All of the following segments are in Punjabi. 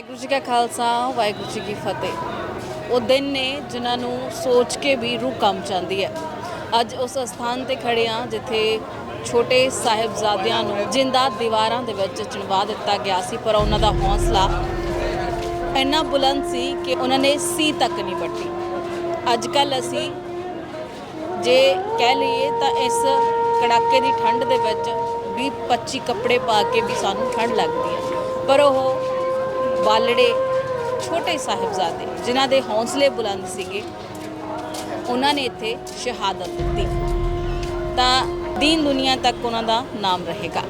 ਵਾਹਿਗੁਰੂ ਜੀ ਕਾ ਖਾਲਸਾ, ਵਾਹਿਗੁਰੂ ਜੀ ਕੀ ਫਤਿਹ। ਉਹ ਦਿਨ ਨੇ ਜਿਨ੍ਹਾਂ ਨੂੰ ਸੋਚ ਕੇ ਵੀ ਰੂਹ ਕੰਬ ਜਾਂਦੀ ਹੈ। ਅੱਜ ਉਸ ਸਥਾਨ ਤੇ ਖੜੇ ਹਾਂ, ਜਿੱਥੇ ਛੋਟੇ ਸਾਹਿਬਜ਼ਾਦਿਆਂ ਨੂੰ ਜਿੰਦਾ ਦੀਵਾਰਾਂ ਦੇ ਵਿੱਚ ਚਿਣਵਾ ਦਿੱਤਾ ਗਿਆ ਸੀ, ਪਰ ਉਹਨਾਂ ਦਾ ਹੌਸਲਾ ਇੰਨਾ ਬੁਲੰਦ ਸੀ ਕਿ ਉਹਨਾਂ ਨੇ ਸੀ ਤੱਕ ਨਹੀਂ ਪੱਟੀ ਅੱਜ ਕੱਲ ਅਸੀਂ ਜੇ ਕਹਿ ਲਈਏ ਤਾਂ ਇਸ ਕੜਾਕੇ ਦੀ ਠੰਡ ਦੇ ਵਿੱਚ 20 25 ਕੱਪੜੇ ਪਾ ਕੇ ਵੀ ਸਾਨੂੰ ਠੰਡ ਲੱਗਦੀ ਹੈ। ਪਰ ਉਹ ਬਾਲੜੇ ਛੋਟੇ ਸਾਹਿਬਜ਼ਾਦੇ ਜਿਨ੍ਹਾਂ ਦੇ ਹੌਸਲੇ ਬੁਲੰਦ ਸੀਗੇ, ਉਹਨਾਂ ਨੇ ਇੱਥੇ ਸ਼ਹਾਦਤ ਦਿੱਤੀ। ਤਾਂ ਦੀਨ ਦੁਨੀਆ ਤੱਕ ਉਹਨਾਂ ਦਾ ਨਾਮ ਰਹੇਗਾ।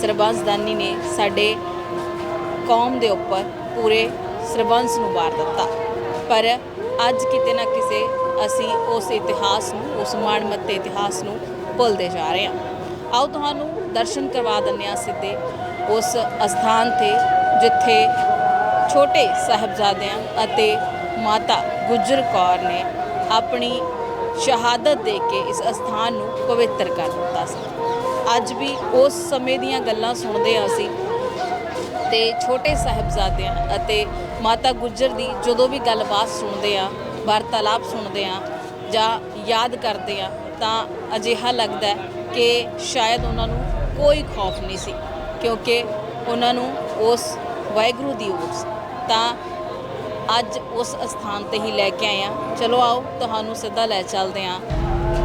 ਸਰਬੰਸਦਾਨੀ ਨੇ ਸਾਡੇ ਕੌਮ ਦੇ ਉੱਪਰ ਪੂਰੇ ਸਰਬੰਸ ਨੂੰ ਵਾਰ ਦਿੱਤਾ। ਪਰ ਅੱਜ ਕਿਤੇ ਨਾ ਕਿਸੇ ਅਸੀਂ ਉਸ ਇਤਿਹਾਸ ਨੂੰ, ਉਸ ਮਾਣਮੱਤੇ ਇਤਿਹਾਸ ਨੂੰ ਭੁੱਲਦੇ ਜਾ ਰਹੇ ਹਾਂ। ਆਓ ਤੁਹਾਨੂੰ ਦਰਸ਼ਨ ਕਰਵਾ ਦਿੰਦੇ ਹਾਂ ਸਿੱਧੇ ਉਸ ਅਸਥਾਨ ਤੇ ਜਿੱਥੇ ਛੋਟੇ ਸਾਹਿਬਜ਼ਾਦਿਆਂ ਅਤੇ ਮਾਤਾ ਗੁਜਰ ਕੌਰ ਨੇ ਆਪਣੀ ਸ਼ਹਾਦਤ ਦੇ ਕੇ ਇਸ ਅਸਥਾਨ ਨੂੰ ਪਵਿੱਤਰ ਕਰ ਦਿੱਤਾ ਸੀ। ਅੱਜ ਵੀ ਉਸ ਸਮੇਂ ਦੀਆਂ ਗੱਲਾਂ ਸੁਣਦੇ ਹਾਂ ਅਸੀਂ ਤੇ ਛੋਟੇ ਸਾਹਿਬਜ਼ਾਦਿਆਂ ਅਤੇ ਮਾਤਾ ਗੁਜਰ ਦੀ ਜਦੋਂ ਵੀ ਗੱਲਬਾਤ ਸੁਣਦੇ ਆ ਵਾਰਤਾਲਾਪ ਸੁਣਦੇ ਆ ਜਾਂ ਯਾਦ ਕਰਦੇ ਆ ਤਾਂ ਅਜਿਹਾ ਲੱਗਦਾ ਕਿ ਸ਼ਾਇਦ ਉਹਨਾਂ ਨੂੰ ਕੋਈ ਖੌਫ ਨਹੀਂ ਸੀ ਕਿਉਂਕਿ ਉਹਨਾਂ ਨੂੰ ਉਸ ਵਾਹਿਗੁਰੂ ਦੀ ਓਟ ਸੀ। ਤਾਂ ਅੱਜ ਉਸ ਅਸਥਾਨ ਤੇ ਹੀ ਲੈ ਕੇ ਆਏ ਆ ਚਲੋ ਆਓ, ਤੁਹਾਨੂੰ ਸਿੱਧਾ ਲੈ ਚੱਲਦੇ ਆ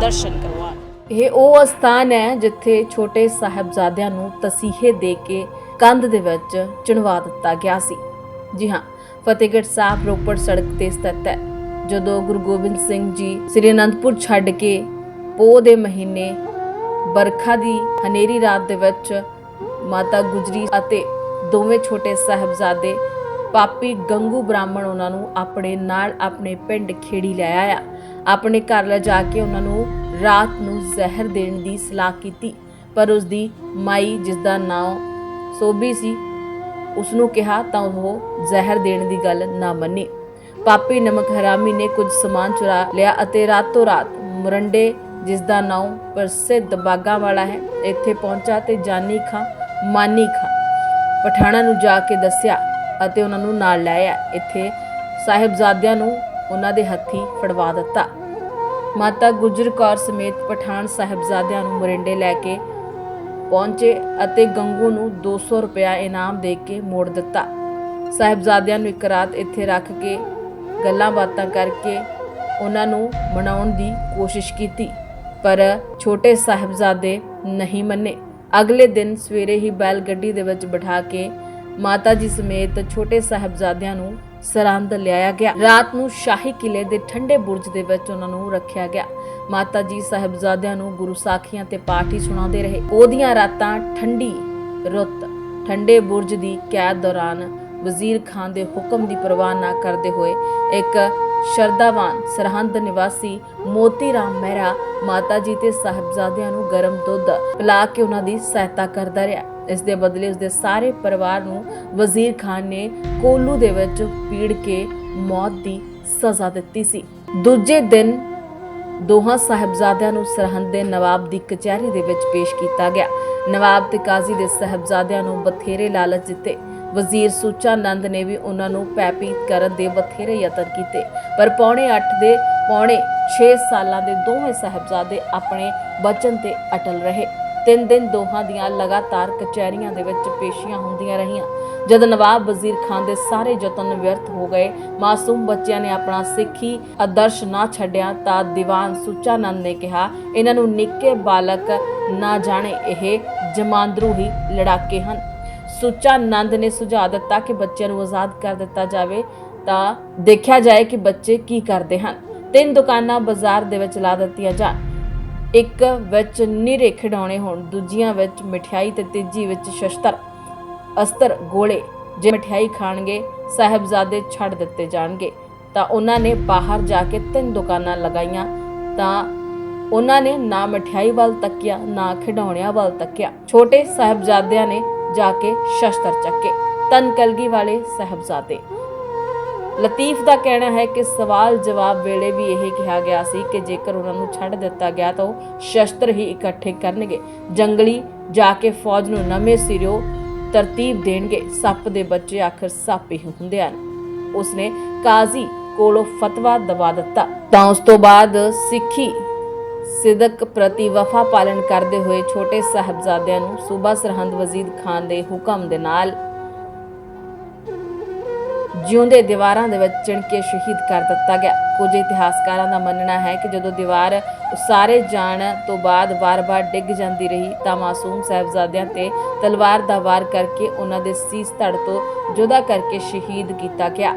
ਦਰਸ਼ਨ ਕਰਵਾਉਣ ਇਹ ਉਹ ਅਸਥਾਨ ਹੈ ਜਿੱਥੇ ਛੋਟੇ ਸਾਹਿਬਜ਼ਾਦਿਆਂ ਨੂੰ ਤਸੀਹੇ ਦੇ ਕੇ ਕੰਧ ਦੇ ਵਿੱਚ ਚਿਣਵਾ ਦਿੱਤਾ ਗਿਆ ਸੀ। ਜੀ ਹਾਂ, ਫਤਿਹਗੜ੍ਹ ਸਾਹਿਬ ਰੋਪੜ ਸੜਕ ਤੇ ਸਥਿਤ ਹੈ। ਜਦੋਂ ਗੁਰੂ ਗੋਬਿੰਦ ਸਿੰਘ ਜੀ ਸ੍ਰੀ ਅਨੰਦਪੁਰ ਛੱਡ ਕੇ ਪੋਹ ਦੇ ਮਹੀਨੇ ਬਰਖਾ ਦੀ ਹਨੇਰੀ ਰਾਤ ਦੇ ਵਿੱਚ ਮਾਤਾ ਗੁਜਰੀ ਅਤੇ ਦੋਵੇਂ ਛੋਟੇ ਸਾਹਿਬਜ਼ਾਦੇ ਪਾਪੀ ਗੰਗੂ ਬ੍ਰਾਹਮਣ ਉਹਨਾਂ ਨੂੰ ਆਪਣੇ ਨਾਲ ਆਪਣੇ ਪਿੰਡ ਖੇੜੀ ਲੈ ਆਇਆ। ਆਪਣੇ ਘਰ ਲੈ ਜਾ ਕੇ ਉਹਨਾਂ ਨੂੰ ਰਾਤ ਨੂੰ ਜ਼ਹਿਰ ਦੇਣ ਦੀ ਸਲਾਹ ਕੀਤੀ, ਪਰ ਉਸ ਦੀ ਮਾਈ ਜਿਸ ਦਾ ਨਾਮ ਸੋਭੀ ਸੀ ਉਸ ਨੂੰ ਕਿਹਾ ਤਾਂ ਉਹ ਜ਼ਹਿਰ ਦੇਣ ਦੀ ਗੱਲ ਨਾ ਮੰਨੀ। ਪਾਪੀ ਨਮਕ ਹਰਾਮੀ ਨੇ ਕੁਝ ਸਮਾਨ ਚੁਰਾ ਲਿਆ ਅਤੇ ਰਾਤੋਂ ਰਾਤ ਮੁਰੰਡੇ ਜਿਸ ਦਾ ਨਾਮ ਪ੍ਰਸਿੱਧ ਬਾਗਾ ਵਾਲਾ ਹੈ, ਇੱਥੇ ਪਹੁੰਚਾ ਤੇ ਜਾਨੀ ਖਾਂ, ਮਾਨੀ ਖਾਂ ਪਠਾਣਾ ਨੂੰ ਜਾ ਕੇ ਦੱਸਿਆ ਅਤੇ ਉਹਨਾਂ ਨੂੰ ਨਾਲ ਲੈ ਆਇਆ। ਇੱਥੇ ਸਾਹਿਬਜ਼ਾਦਿਆਂ ਨੂੰ ਉਹਨਾਂ ਦੇ ਹੱਥੀ ਫੜਵਾ ਦਿੱਤਾ। ਮਾਤਾ ਗੁਜਰ ਕੌਰ ਸਮੇਤ ਪਠਾਨ ਸਾਹਿਬਜ਼ਾਦਿਆਂ ਨੂੰ ਮਰਿੰਡੇ ਲੈ ਕੇ ਪਹੁੰਚੇ ਅਤੇ ਗੰਗੂ ਨੂੰ 200 ਰੁਪਇਆ ਇਨਾਮ ਦੇ ਕੇ ਮੋੜ ਦਿੱਤਾ। ਸਾਹਿਬਜ਼ਾਦਿਆਂ ਨੂੰ ਇੱਕ ਰਾਤ ਇੱਥੇ ਰੱਖ ਕੇ ਗੱਲਾਂ ਬਾਤਾਂ ਕਰਕੇ ਉਹਨਾਂ ਨੂੰ ਮਨਾਉਣ ਦੀ ਕੋਸ਼ਿਸ਼ ਕੀਤੀ, ਪਰ ਛੋਟੇ ਸਾਹਿਬਜ਼ਾਦੇ ਨਹੀਂ ਮੰਨੇ। ਅਗਲੇ ਦਿਨ ਸਵੇਰੇ ਹੀ ਬੈਲ ਗੱਡੀ ਦੇ ਵਿੱਚ ਬਿਠਾ ਕੇ ਮਾਤਾ ਜੀ ਸਮੇਤ ਛੋਟੇ ਸਾਹਿਬਜ਼ਾਦਿਆਂ ਨੂੰ ਸਰਹੰਦ ਲਿਆਇਆ ਗਿਆ। ਰਾਤ ਨੂੰ ਸ਼ਾਹੀ ਕਿਲੇ ਦੇ ਠੰਡੇ ਬੁਰਜ ਦੇ ਵਿੱਚ ਉਹਨਾਂ ਨੂੰ ਰੱਖਿਆ ਗਿਆ। ਮਾਤਾ ਜੀ ਸਾਹਿਬਜ਼ਾਦਿਆਂ ਨੂੰ ਗੁਰੂ ਸਾਖੀਆਂ ਤੇ ਪਾਠ ਹੀ ਸੁਣਾਉਂਦੇ ਰਹੇ। ਉਹਦੀਆਂ ਰਾਤਾਂ ਠੰਡੀ, ਰੁੱਤ, ਠੰਡੇ ਬੁਰਜ ਦੀ ਕੈਦ ਦੌਰਾਨ ਵਜ਼ੀਰ ਖਾਨ ਦੇ ਹੁਕਮ ਦੀ ਪਰਵਾਹ ਨਾ ਕਰਦੇ ਹੋਏ ਇੱਕ ਸ਼ਰਦਾਵਾਨ ਸਰਹੰਦ ਨਿਵਾਸੀ ਮੋਤੀ ਰਾਮ ਮਹਿਰਾ ਮਾਤਾ ਜੀ ਤੇ ਸਾਹਿਬਜ਼ਾਦਿਆਂ ਨੂੰ ਗਰਮ ਦੁੱਧ ਪਿਲਾ ਕੇ ਉਹਨਾਂ ਦੀ ਸਹਾਇਤਾ ਕਰਦਾ ਰਿਹਾ। ਇਸ ਦੇ ਬਦਲੇ ਉਸਦੇ ਸਾਰੇ ਪਰਿਵਾਰ ਨੂੰ ਵਜ਼ੀਰ ਖਾਨ ਨੇ ਕੋਲੂ ਦੇ ਵਿੱਚ ਪੀੜ ਕੇ ਮੌਤ ਦੀ ਸਜ਼ਾ ਦਿੱਤੀ ਸੀ। ਦੂਜੇ ਦਿਨ ਦੋਹਾਂ ਸਾਹਿਬਜ਼ਾਦਿਆਂ ਨੂੰ ਸਰਹੰਦ ਦੇ ਨਵਾਬ ਦੀ ਕਚਹਿਰੀ ਦੇ ਵਿੱਚ ਪੇਸ਼ ਕੀਤਾ ਗਿਆ। ਨਵਾਬ ਤੇ ਕਾਜ਼ੀ ਦੇ ਸਾਹਿਬਜ਼ਾਦਿਆਂ ਨੂੰ ਬਥੇਰੇ ਲਾਲਚ ਦਿੱਤੇ। ਵਜ਼ੀਰ ਸੁੱਚਾ ਨੰਦ ਨੇ ਵੀ ਉਹਨਾਂ ਨੂੰ ਪੈਪੀਤ ਕਰਨ ਦੇ ਬਥੇਰੇ ਯਤਨ ਕੀਤੇ। ਪਰ ਪੌਣੇ 8 ਦੇ ਪੌਣੇ 6 ਸਾਲਾਂ ਦੇ ਦੋਵੇਂ ਸਾਹਿਬਜ਼ਾਦੇ ਆਪਣੇ ਬਚਨ ਤੇ ਅਟਲ ਰਹੇ। ਤਿੰਨ ਦਿਨ ਦੋਹਾਂ ਦੀਆਂ ਲਗਾਤਾਰ ਕਚਹਿਰੀਆਂ ਦੇ ਵਿੱਚ ਪੇਸ਼ੀਆਂ ਹੁੰਦੀਆਂ ਰਹੀਆਂ। ਜਦ ਨਵਾਬ ਵਜ਼ੀਰ ਖਾਨ ਦੇ ਸਾਰੇ ਯਤਨ ਵਿਅਰਥ ਹੋ ਗਏ, ਮਾਸੂਮ ਬੱਚਿਆਂ ਨੇ ਆਪਣਾ ਸਿੱਖੀ ਆਦਰਸ਼ ਨਾ ਛੱਡਿਆ ਤਾਂ ਦੀਵਾਨ ਸੁੱਚਾ ਨੇ ਕਿਹਾ, ਇਹਨਾਂ ਨੂੰ ਨਿੱਕੇ ਬਾਲਕ ਨਾ ਜਾਣੇ, ਇਹ ਜਮਾਂਦਰੂ ਹੀ ਲੜਾਕੇ ਹਨ। ਸੁੱਚਾ ਨੰਦ ਨੇ ਸੁਝਾਅ ਦਿੱਤਾ ਕਿ ਬੱਚਿਆਂ ਨੂੰ ਆਜ਼ਾਦ ਕਰ ਦਿੱਤਾ ਜਾਵੇ ਤਾਂ ਦੇਖਿਆ ਜਾਏ ਕਿ ਬੱਚੇ ਕੀ ਕਰਦੇ ਹਨ। ਤਿੰਨ ਦੁਕਾਨਾਂ ਬਾਜ਼ਾਰ ਦੇ ਵਿੱਚ ਲਾ ਦਿੱਤੀਆਂ ਜਾਣ। ਇੱਕ ਵਿੱਚ ਨਿਰੇ ਖਿਡੌਣੇ ਹੋਣ, ਦੂਜੀਆਂ ਵਿੱਚ ਮਠਿਆਈ ਤੇ ਤੀਜੀ ਵਿੱਚ ਸ਼ਸਤਰ ਅਸਤਰ ਗੋਲੇ। ਜੇ ਮਠਿਆਈ ਖਾਣਗੇ, ਸਾਹਿਬਜ਼ਾਦੇ ਛੱਡ ਦਿੱਤੇ ਜਾਣਗੇ। ਤਾਂ ਉਹਨਾਂ ਨੇ ਬਾਹਰ ਜਾ ਕੇ ਤਿੰਨ ਦੁਕਾਨਾਂ ਲਗਾਈਆਂ। ਤਾਂ ਉਹਨਾਂ ਨੇ ਨਾ ਮਠਿਆਈ ਵੱਲ ਤੱਕਿਆ, ਨਾ ਖਿਡੌਣਿਆਂ ਵੱਲ ਤੱਕਿਆ। ਛੋਟੇ ਸਾਹਿਬਜ਼ਾਦਿਆਂ ਨੇ ਜਾ ਕੇ ਸ਼ਸਤਰ ਚੱਕੇ। ਤਨਕਲਗੀ ਵਾਲੇ ਸਾਹਿਬਜ਼ਾਦੇ। ਲਤੀਫ ਦਾ ਕਹਿਣਾ ਹੈ ਕਿ ਸਵਾਲ ਜਵਾਬ ਵੇਲੇ ਵੀ ਇਹ ਕਿਹਾ ਗਿਆ ਸੀ ਕਿ ਜੇਕਰ ਉਹਨਾਂ ਨੂੰ ਛੱਡ ਦਿੱਤਾ ਗਿਆ ਤਾਂ ਉਹ ਸ਼ਸਤਰ ਹੀ ਇਕੱਠੇ ਕਰਨਗੇ। ਜੰਗਲੀ ਜਾ ਕੇ ਫੌਜ ਨੂੰ ਨਵੇਂ ਸਿਰਿਓਂ ਤਰਤੀਬ ਦੇਣਗੇ। ਸੱਪ ਦੇ ਬੱਚੇ ਆਖਰ ਸੱਪ ਹੀ ਹੁੰਦੇ ਹਨ। ਉਸਨੇ ਕਾਜ਼ੀ ਕੋਲੋਂ ਫਤਵਾ ਦਵਾ ਦਿੱਤਾ। ਤਾਂ ਉਸ ਤੋਂ ਬਾਅਦ ਸਿੱਖੀ ਸਿਦਕ ਪ੍ਰਤੀ ਵਫਾ ਪਾਲਣ ਕਰਦੇ ਹੋਏ ਛੋਟੇ ਸਾਹਿਬਜ਼ਾਦਿਆਂ ਨੂੰ ਸੂਬਾ ਸਰਹੰਦ ਵਜ਼ੀਦ ਖਾਨ ਦੇ ਹੁਕਮ ਦੇ ਨਾਲ ਜਿਉਂਦੇ ਦੀਵਾਰਾਂ ਦੇ ਵਿੱਚ ਚਿਣ ਕੇ ਸ਼ਹੀਦ ਕਰ ਦਿੱਤਾ ਗਿਆ। ਕੁਝ ਇਤਿਹਾਸਕਾਰਾਂ ਦਾ ਮੰਨਣਾ ਹੈ ਕਿ ਜਦੋਂ ਦੀਵਾਰ ਉਸਾਰੇ ਜਾਣ ਤੋਂ ਬਾਅਦ ਵਾਰ-ਵਾਰ ਡਿੱਗ ਜਾਂਦੀ ਰਹੀ, ਤਾਂ ਮਾਸੂਮ ਸਾਹਿਬਜ਼ਾਦਿਆਂ ਤੇ ਤਲਵਾਰ ਦਾ ਵਾਰ ਕਰਕੇ ਉਹਨਾਂ ਦੇ ਸੀਸ ਧੜ ਤੋਂ ਜੁਦਾ ਕਰਕੇ ਸ਼ਹੀਦ ਕੀਤਾ ਗਿਆ।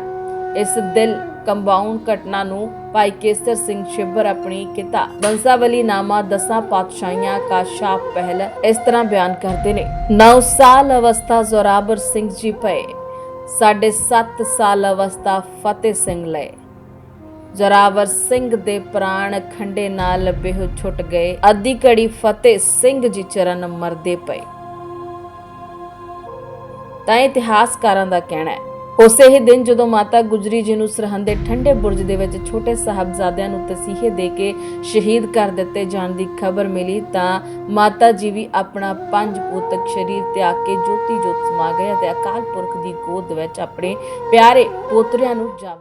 ਇਸ ਦਿਲ ਕੰਬਾਊਂਡ ਘਟਨਾ ਨੂੰ ਭਾਈ ਕੇਸਰ ਸਿੰਘ ਸ਼ਿਬਰ ਆਪਣੀ ਕਿਤਾ, ਬੰਸਾਵਲੀ ਨਾਮਾ ਦਸਾਂ ਪਾਤਸ਼ਾਹੀਆਂ ਕਾ ਸ਼ਾਪ ਪਹਿਲ ਇਸ ਤਰ੍ਹਾਂ ਬਿਆਨ ਕਰਦੇ ਨੇ। 9 ਸਾਲ ਅਵਸਥਾ ਜ਼ੋਰਾਬਰ ਸਿੰਘ ਜੀ ਪਏ। ਸਾਡੇ 7 ਸਾਲ ਅਵਸਥਾ ਫਤਿਹ ਸਿੰਘ ਲਏ। ਜਰਾਵਰ ਸਿੰਘ ਦੇ ਪ੍ਰਾਣ ਖੰਡੇ ਨਾਲ ਬੇਹੋ ਛੁੱਟ ਗਏ। ਅੱਧੀ ਘੜੀ ਫਤਿਹ ਸਿੰਘ ਜੀ ਚਰਨ ਮਰਦੇ ਪਏ। ਤਾਂ ਇਤਿਹਾਸਕਾਰਾਂ ਦਾ ਕਹਿਣਾ ਹੈ ਉਸੇ ਹੀ ਦਿਨ ਜਦੋਂ ਮਾਤਾ ਗੁਜਰੀ ਜੀ ਨੂੰ ਸਰਹੰਦ ਦੇ ਠੰਡੇ ਬੁਰਜ ਦੇ ਵਿੱਚ ਛੋਟੇ ਸਾਹਿਬਜ਼ਾਦਿਆਂ ਨੂੰ ਤਸੀਹੇ ਦੇ ਕੇ ਸ਼ਹੀਦ ਕਰ ਦਿੱਤੇ ਜਾਣ ਦੀ ਖਬਰ ਮਿਲੀ ਤਾਂ ਮਾਤਾ ਜੀ ਵੀ ਆਪਣਾ ਪੰਜ ਪੁੱਤਕ ਸ਼ਰੀਰ ਤਿਆਗ ਕੇ ਜੋਤੀ ਜੋਤ ਸਮਾ ਗਏ ਅਤੇ ਅਕਾਲ ਪੁਰਖ ਦੀ ਗੋਦ ਵਿੱਚ ਆਪਣੇ ਪਿਆਰੇ ਪੋਤਰਿਆਂ ਨੂੰ ਜਾ